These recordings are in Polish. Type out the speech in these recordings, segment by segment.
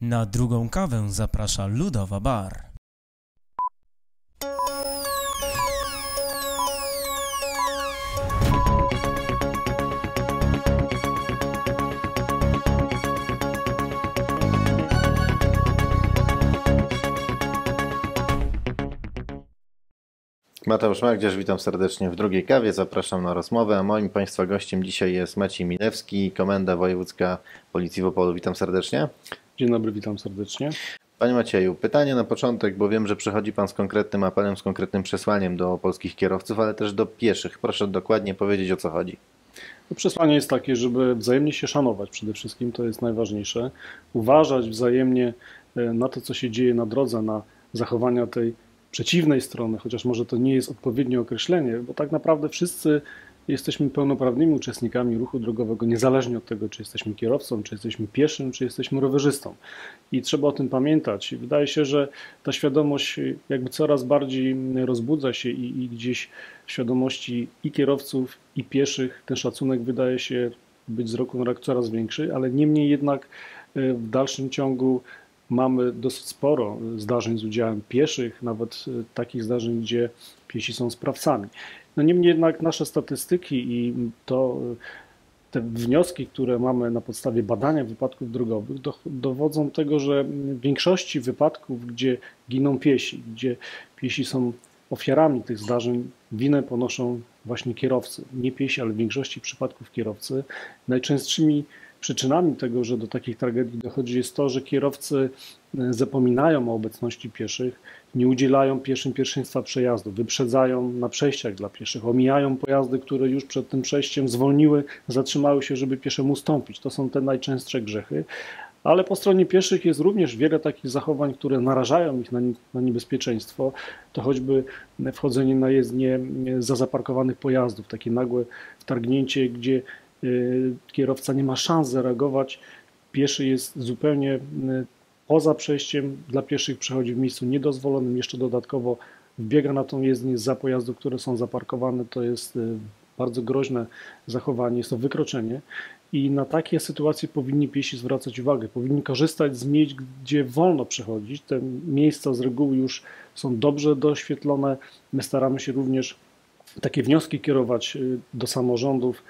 Na drugą kawę zaprasza Ludowa Bar. Mateusz Magdzierz, witam serdecznie w drugiej kawie. Zapraszam na rozmowę. Moim Państwa gościem dzisiaj jest Maciej Milewski, Komenda Wojewódzka Policji w Opolu. Witam serdecznie. Dzień dobry, witam serdecznie. Panie Macieju, pytanie na początek, bo wiem, że przychodzi Pan z konkretnym apelem, z konkretnym przesłaniem do polskich kierowców, ale też do pieszych. Proszę dokładnie powiedzieć, o co chodzi. To przesłanie jest takie, żeby wzajemnie się szanować przede wszystkim, to jest najważniejsze. Uważać wzajemnie e, na to, co się dzieje na drodze, na zachowania tej przeciwnej strony, chociaż może to nie jest odpowiednie określenie, bo tak naprawdę wszyscy jesteśmy pełnoprawnymi uczestnikami ruchu drogowego, niezależnie od tego, czy jesteśmy kierowcą, czy jesteśmy pieszym, czy jesteśmy rowerzystą. I trzeba o tym pamiętać. Wydaje się, że ta świadomość jakby coraz bardziej rozbudza się i, i gdzieś w świadomości i kierowców, i pieszych ten szacunek wydaje się być z roku na rok coraz większy, ale niemniej jednak e, w dalszym ciągu mamy dosyć sporo zdarzeń z udziałem pieszych, nawet e, takich zdarzeń, gdzie piesi są sprawcami. No niemniej jednak nasze statystyki i to te wnioski, które mamy na podstawie badania wypadków drogowych, dowodzą tego, że w większości wypadków, gdzie giną piesi, gdzie piesi są ofiarami tych zdarzeń, winę ponoszą właśnie kierowcy. Nie piesi, ale w większości przypadków kierowcy. Najczęstszymi przyczynami tego, że do takich tragedii dochodzi, jest to, że kierowcy e, zapominają o obecności pieszych, nie udzielają pieszym pierwszeństwa przejazdu, wyprzedzają na przejściach dla pieszych, omijają pojazdy, które już przed tym przejściem zwolniły, zatrzymały się, żeby pieszemu ustąpić. To są te najczęstsze grzechy. Ale po stronie pieszych jest również wiele takich zachowań, które narażają ich na, na niebezpieczeństwo. To choćby wchodzenie na jezdnię za zaparkowanych pojazdów, takie nagłe wtargnięcie, gdzie y, kierowca nie ma szans zareagować. Pieszy jest zupełnie y, poza przejściem dla pieszych, przechodzi w miejscu niedozwolonym, jeszcze dodatkowo wbiega na tą jezdnię za pojazdów, które są zaparkowane. To jest y, bardzo groźne zachowanie, jest to wykroczenie. I na takie sytuacje powinni piesi zwracać uwagę. Powinni korzystać z miejsc, gdzie wolno przechodzić. Te miejsca z reguły już są dobrze doświetlone. My staramy się również takie wnioski kierować y, do samorządów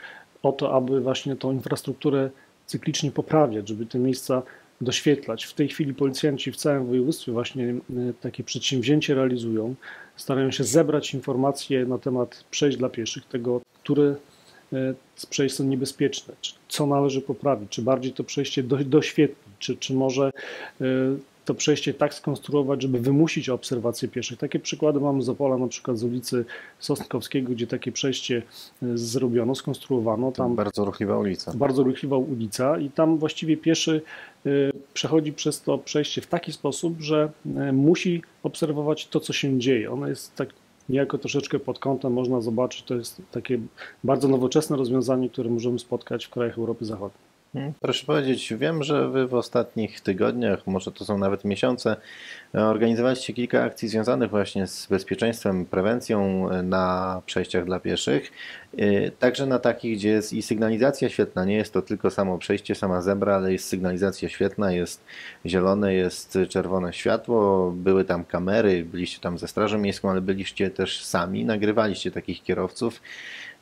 o to, aby właśnie tą infrastrukturę cyklicznie poprawiać, żeby te miejsca doświetlać. W tej chwili policjanci w całym województwie właśnie y, takie przedsięwzięcie realizują. Starają się zebrać informacje na temat przejść dla pieszych, tego, które z przejść są niebezpieczne, co należy poprawić, czy bardziej to przejście do, doświetlić, czy, czy może e, to przejście tak skonstruować, żeby wymusić obserwację pieszych. Takie przykłady mamy z Opola, na przykład z ulicy Sosnkowskiego, gdzie takie przejście e, zrobiono, skonstruowano. Tam bardzo ruchliwa ulica. Bardzo ruchliwa ulica i tam właściwie pieszy e, przechodzi przez to przejście w taki sposób, że musi obserwować to, co się dzieje. Ono jest tak niejako troszeczkę pod kątem można zobaczyć, to jest takie bardzo nowoczesne rozwiązanie, które możemy spotkać w krajach Europy Zachodniej. Hmm, proszę powiedzieć, wiem, że Wy w ostatnich tygodniach, może to są nawet miesiące, organizowaliście kilka akcji związanych właśnie z bezpieczeństwem, prewencją na przejściach dla pieszych. Y, także na takich, gdzie jest i sygnalizacja świetna, nie jest to tylko samo przejście, sama zebra, ale jest sygnalizacja świetna, jest zielone, jest czerwone światło, były tam kamery, byliście tam ze Strażą Miejską, ale byliście też sami, nagrywaliście takich kierowców.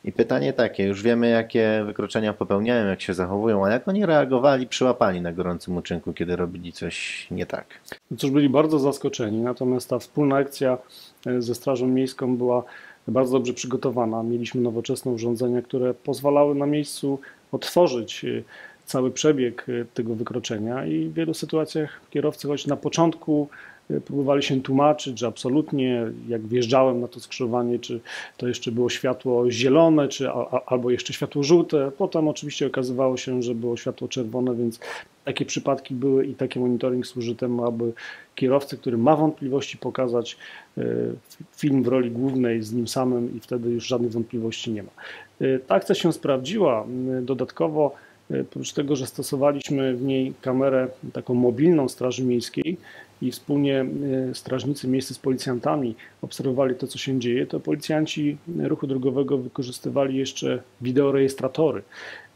I pytanie takie, już wiemy jakie wykroczenia popełniają, jak się zachowują, a jak oni reagowali, przyłapali na gorącym uczynku, kiedy robili coś nie tak? No cóż, byli bardzo zaskoczeni, natomiast ta wspólna akcja e, ze Strażą Miejską była bardzo dobrze przygotowana. Mieliśmy nowoczesne urządzenia, które pozwalały na miejscu otworzyć e, cały przebieg e, tego wykroczenia i w wielu sytuacjach kierowcy, choć na początku próbowali się tłumaczyć, że absolutnie jak wjeżdżałem na to skrzyżowanie, czy to jeszcze było światło zielone, czy albo jeszcze światło żółte. Potem oczywiście okazywało się, że było światło czerwone, więc takie przypadki były i taki monitoring służy temu, aby kierowcy, który ma wątpliwości, pokazać e, film w roli głównej z nim samym i wtedy już żadnych wątpliwości nie ma. E, ta akcja się sprawdziła. Dodatkowo Oprócz tego, że stosowaliśmy w niej kamerę taką mobilną Straży Miejskiej i wspólnie e, strażnicy miejscy z policjantami obserwowali to, co się dzieje, to policjanci ruchu drogowego wykorzystywali jeszcze wideorejestratory,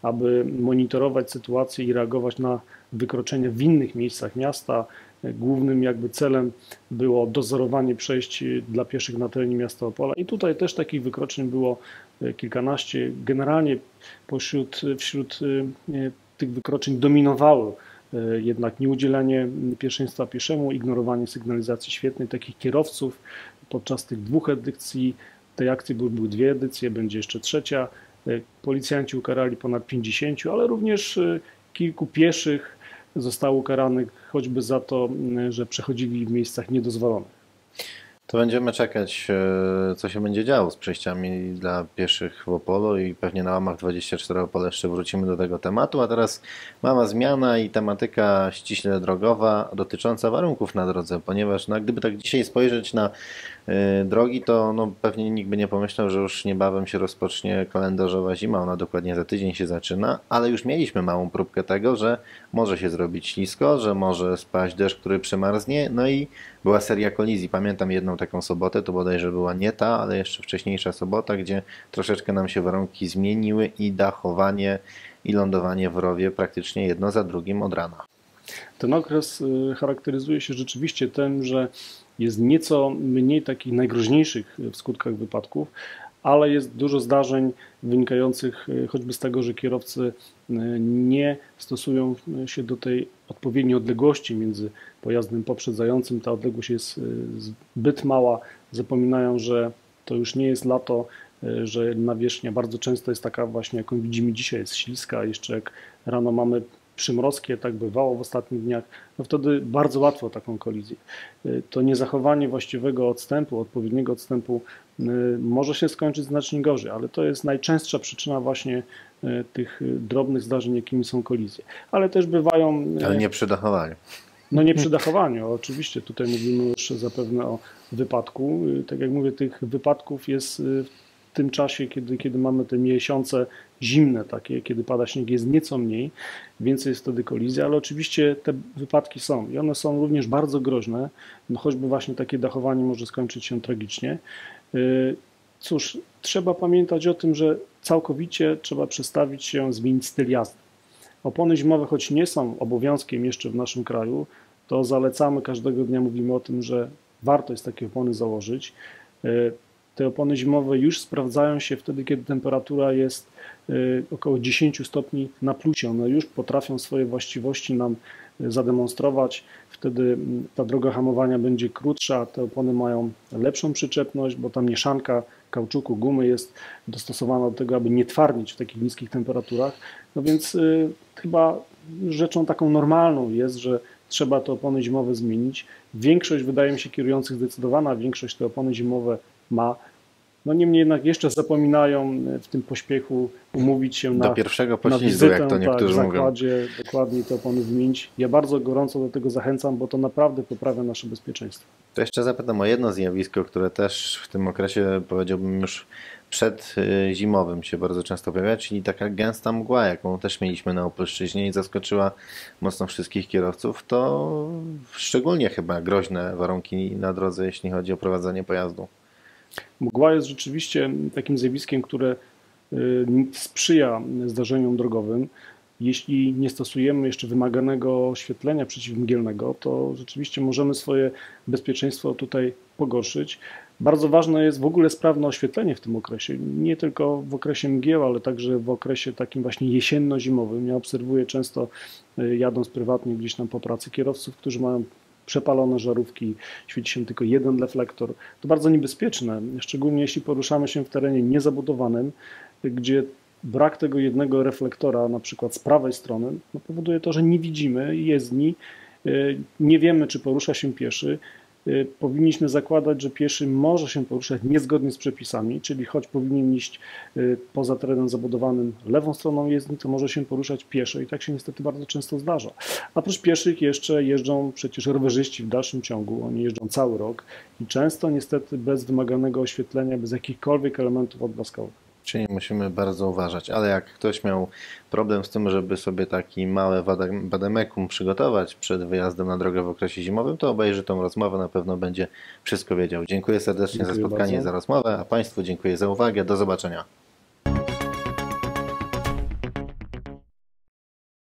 aby monitorować sytuację i reagować na wykroczenia w innych miejscach miasta. Głównym jakby celem było dozorowanie przejść dla pieszych na terenie miasta Opola i tutaj też takich wykroczeń było kilkanaście. Generalnie pośród, wśród tych wykroczeń dominowały jednak nieudzielanie pierwszeństwa pieszemu, ignorowanie sygnalizacji świetnej takich kierowców podczas tych dwóch edycji tej akcji były, były dwie edycje, będzie jeszcze trzecia. E, policjanci ukarali ponad 50, ale również e, kilku pieszych zostało ukaranych choćby za to, że przechodzili w miejscach niedozwolonych. To będziemy czekać, e, co się będzie działo z przejściami dla pieszych w Opolu i pewnie na łamach 24 Opole jeszcze wrócimy do tego tematu. A teraz mała zmiana i tematyka ściśle drogowa dotycząca warunków na drodze, ponieważ no, gdyby tak dzisiaj spojrzeć na drogi, to no, pewnie nikt by nie pomyślał, że już niebawem się rozpocznie kalendarzowa zima. Ona dokładnie za tydzień się zaczyna, ale już mieliśmy małą próbkę tego, że może się zrobić ślisko, że może spaść deszcz, który przemarznie, no i była seria kolizji. Pamiętam jedną taką sobotę, to bodajże była nie ta, ale jeszcze wcześniejsza sobota, gdzie troszeczkę nam się warunki zmieniły i dachowanie i lądowanie w rowie praktycznie jedno za drugim od rana. Ten okres y, charakteryzuje się rzeczywiście tym, że jest nieco mniej takich najgroźniejszych w skutkach wypadków, ale jest dużo zdarzeń wynikających y, choćby z tego, że kierowcy y, nie stosują się do tej odpowiedniej odległości między pojazdem poprzedzającym. Ta odległość jest y, zbyt mała, zapominają, że to już nie jest lato, że nawierzchnia bardzo często jest taka właśnie, jaką widzimy dzisiaj, jest śliska, jeszcze jak rano mamy przymrozkie, tak bywało w ostatnich dniach, no wtedy bardzo łatwo taką kolizję. To niezachowanie właściwego odstępu, odpowiedniego odstępu y, może się skończyć znacznie gorzej, ale to jest najczęstsza przyczyna właśnie y, tych drobnych zdarzeń, jakimi są kolizje. Ale też bywają... Y, ale nie przy dachowaniu. No nie przy dachowaniu, oczywiście. Tutaj mówimy już zapewne o wypadku. Tak jak mówię, tych wypadków jest w tym czasie, kiedy, kiedy mamy te miesiące zimne takie, kiedy pada śnieg, jest nieco mniej, więcej jest wtedy kolizji, ale oczywiście te wypadki są i one są również bardzo groźne, no choćby właśnie takie dachowanie może skończyć się tragicznie. Y, cóż, trzeba pamiętać o tym, że całkowicie trzeba przestawić się, zmienić styl jazdy. Opony zimowe, choć nie są obowiązkiem jeszcze w naszym kraju, to zalecamy każdego dnia, mówimy o tym, że warto jest takie opony założyć. Te opony zimowe już sprawdzają się wtedy, kiedy temperatura jest y, około 10 stopni na plusie. One już potrafią swoje właściwości nam y, zademonstrować. Wtedy mm, ta droga hamowania będzie krótsza, te opony mają lepszą przyczepność, bo ta mieszanka kauczuku, gumy jest dostosowana do tego, aby nie twardnieć w takich niskich temperaturach. No więc y, chyba rzeczą taką normalną jest, że trzeba te opony zimowe zmienić. Większość, wydaje mi się, kierujących zdecydowana większość te opony zimowe ma. No niemniej jednak jeszcze zapominają w tym pośpiechu umówić się na, do pierwszego poślizgu, na wizytę, jak to niektórzy tak, w zakładzie, mówią. dokładnie te opony wymienić. Ja bardzo gorąco do tego zachęcam, bo to naprawdę poprawia nasze bezpieczeństwo. To jeszcze zapytam o jedno zjawisko, które też w tym okresie powiedziałbym już przed y, zimowym się bardzo często pojawia, czyli taka gęsta mgła, jaką też mieliśmy na Opolszczyźnie i zaskoczyła mocno wszystkich kierowców, to szczególnie chyba groźne warunki na drodze, jeśli chodzi o prowadzenie pojazdu. Mgła jest rzeczywiście takim zjawiskiem, które y, sprzyja zdarzeniom drogowym. Jeśli nie stosujemy jeszcze wymaganego oświetlenia przeciwmgielnego, to rzeczywiście możemy swoje bezpieczeństwo tutaj pogorszyć. Bardzo ważne jest w ogóle sprawne oświetlenie w tym okresie. Nie tylko w okresie mgieł, ale także w okresie takim właśnie jesienno-zimowym. Ja obserwuję często, y, jadąc prywatnie gdzieś tam po pracy, kierowców, którzy mają przepalone żarówki, świeci się tylko jeden reflektor. To bardzo niebezpieczne, szczególnie jeśli poruszamy się w terenie niezabudowanym, gdzie brak tego jednego reflektora, na przykład z prawej strony, no powoduje to, że nie widzimy jezdni, y, nie wiemy, czy porusza się pieszy, powinniśmy zakładać, że pieszy może się poruszać niezgodnie z przepisami, czyli choć powinien iść y, poza terenem zabudowanym lewą stroną jezdni, to może się poruszać pieszo i tak się niestety bardzo często zdarza. Oprócz pieszych jeszcze jeżdżą przecież rowerzyści w dalszym ciągu, oni jeżdżą cały rok i często niestety bez wymaganego oświetlenia, bez jakichkolwiek elementów odblaskowych. Czyli musimy bardzo uważać, ale jak ktoś miał problem z tym, żeby sobie taki mały bademekum przygotować przed wyjazdem na drogę w okresie zimowym, to obejrzy tą rozmowę, na pewno będzie wszystko wiedział. Dziękuję serdecznie Dziękuję za spotkanie, bardzo. za rozmowę, a Państwu dziękuję za uwagę. Do zobaczenia.